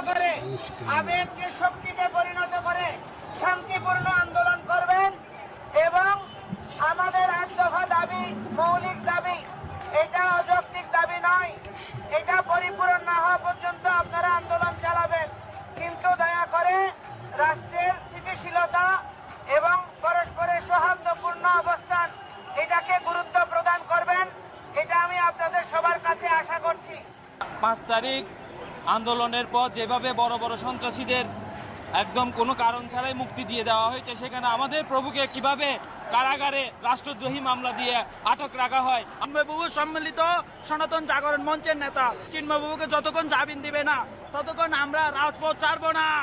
আন্দোলনকে শক্তিতে পরিণত করে শান্তিপূর্ণ আন্দোলন করবেন এবং আমাদের আট দফা দাবি, মৌলিক দাবি, এটা অযৌক্তিক দাবি নয়। এটা পরিপূরণ না হওয়া পর্যন্ত আপনারা আন্দোলন চালাবেন। কিন্তু দয়া করে রাষ্ট্রের স্থিতিশীলতা এবং পরস্পরের সৌহার্দ্যপূর্ণ অবস্থান, এটাকে গুরুত্ব প্রদান করবেন, এটা আমি আপনাদের সবার কাছে আশা করছি। পাঁচ তারিখ আন্দোলনের পর যেভাবে বড় বড় সন্ত্রাসীদের একদম কোনো কারণ ছাড়াই মুক্তি দিয়ে দেওয়া হয়েছে, সেখানে আমাদের প্রভুকে কীভাবে কারাগারে রাষ্ট্রদ্রোহী মামলা দিয়ে আটক রাখা হয়? চিন্ময়বাবু সম্মিলিত সনাতন জাগরণ মঞ্চের নেতা, চিন্ময়বাবুকে যতক্ষণ জামিন দিবে না, ততক্ষণ আমরা রাজপথ ছাড়বো না।